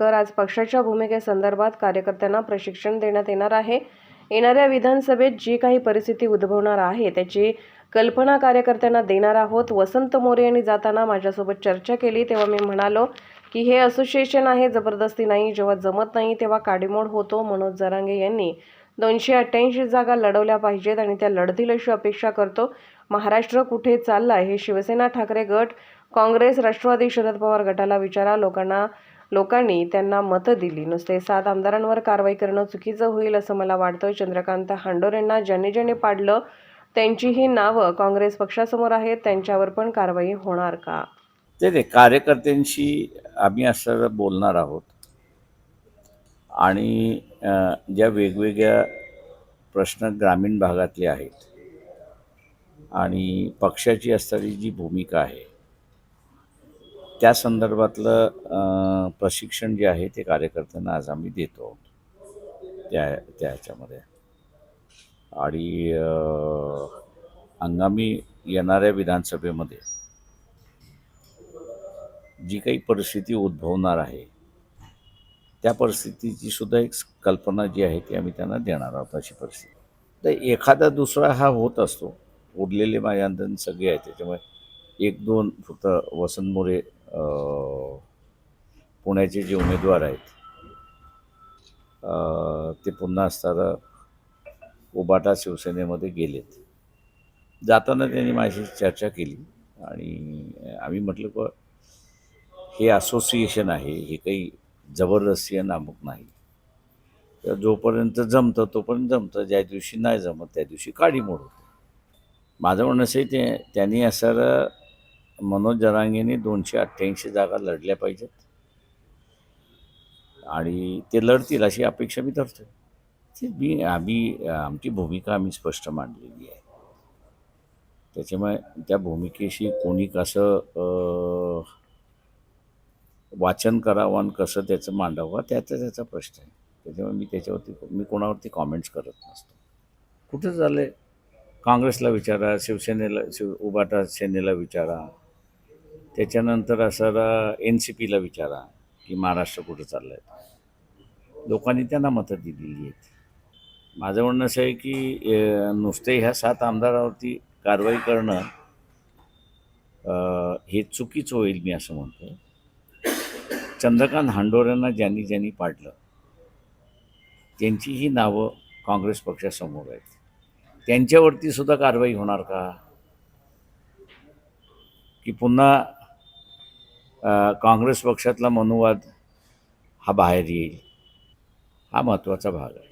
आंबेडकर आज पक्षाच्या भूमिकेसंदर्भात कार्यकर्त्यांना प्रशिक्षण देण्यात येणार आहे. येणाऱ्या विधानसभेत जी काही परिस्थिती उद्भवणार आहे त्याची कल्पना कार्यकर्त्यांना देणार आहोत. वसंत मोरे यांनी जाताना माझ्यासोबत चर्चा केली. तेव्हा मी म्हणालो की हे असोसिएशन आहे जबरदस्ती नाही. जेव्हा जमत नाही तेव्हा काडीमोड होतो. मनोज जरांगे यांनी दोनशे अठ्ठ्याऐंशी जागा लढवल्या पाहिजेत आणि त्या लढतील अशी अपेक्षा करतो. महाराष्ट्र कुठे चालला हे शिवसेना ठाकरे गट काँग्रेस राष्ट्रवादी शरद पवार गटाला विचारा. लोकांना लोकांनी त्यांना मतं दिली. नुसते सात आमदारांवर कारवाई करणं चुकीचं होईल असं मला वाटतं चंद्रकांत हांडोरेंना ज्यांनी ज्यांनी पाडलं त्यांचीही नावं काँग्रेस पक्षासमोर आहेत त्यांच्यावर पण कारवाई होणार का? ते ते कार्यकर्त्यांशी आम्ही असं बोलणार आहोत. आणि ज्या वेगवेगळ्या प्रश्न ग्रामीण भागातले आहेत आणि पक्षाची असणारी जी भूमिका आहे त्या संदर्भातलं प्रशिक्षण जे आहे ते कार्यकर्त्यांना आज आम्ही देतो. आहोत त्या त्या ह्याच्यामध्ये आणि हंगामी येणाऱ्या विधानसभेमध्ये जी काही परिस्थिती उद्भवणार आहे त्या परिस्थितीची सुद्धा एक कल्पना जी आहे ती आम्ही त्यांना देणार आहोत अशी परिस्थिती. तर एखादा दुसरा हा होत असतो. उरलेले माझ्या सगळे आहेत त्याच्यामुळे एक दोन फक्त वसंत मोरे पुण्याचे जे उमेदवार आहेत ते पुन्हा असताना उबाटा शिवसेनेमध्ये गेलेत. जाताना त्यांनी माझी चर्चा केली आणि आम्ही म्हटलं की हे असोसिएशन आहे हे काही जबरदस्ती नामक नाही. तर जोपर्यंत जमतं तोपर्यंत जमतं. ज्या दिवशी नाही जमत त्या दिवशी काडीमोड होते. माझं म्हणणं असं आहे ते त्यांनी असं मनोज जरांगेने दोनशे अठ्ठ्याऐंशी जागा लढल्या पाहिजेत. आणि ते लढतील अशी अपेक्षा मी धरतो ते मी आम्ही आमची भूमिका आम्ही स्पष्ट मांडलेली आहे. त्याच्यामुळे त्या भूमिकेशी कोणी कसं वाचन करावं आणि कसं त्याचं मांडावं त्याचा त्याचा प्रश्न आहे. त्याच्यामुळे मी त्याच्यावरती मी कोणावरती कॉमेंट्स करत नसतो. कुठं झालं आहे काँग्रेसला विचारा शिवसेनेला शिव उभाटा सेनेला विचारा. त्याच्यानंतर असं एन सी पीला विचारा की महाराष्ट्र कुठं चाललं आहे लोकांनी त्यांना मतं दिलेली आहेत. माझं म्हणणं असं आहे की नुसते ह्या सात आमदारावरती कारवाई करणं हे चुकीचं होईल मी असं म्हणतो. चंद्रकांत हांडोऱ्यांना ज्यांनी ज्यांनी पाडलं त्यांचीही नावं काँग्रेस पक्षासमोर आहेत. त्यांच्यावरती सुद्धा कारवाई होणार का? की पुन्हा काँग्रेस पक्षातला मनुवाद हा बाहेर येईल. हा महत्त्वाचा भाग आहे.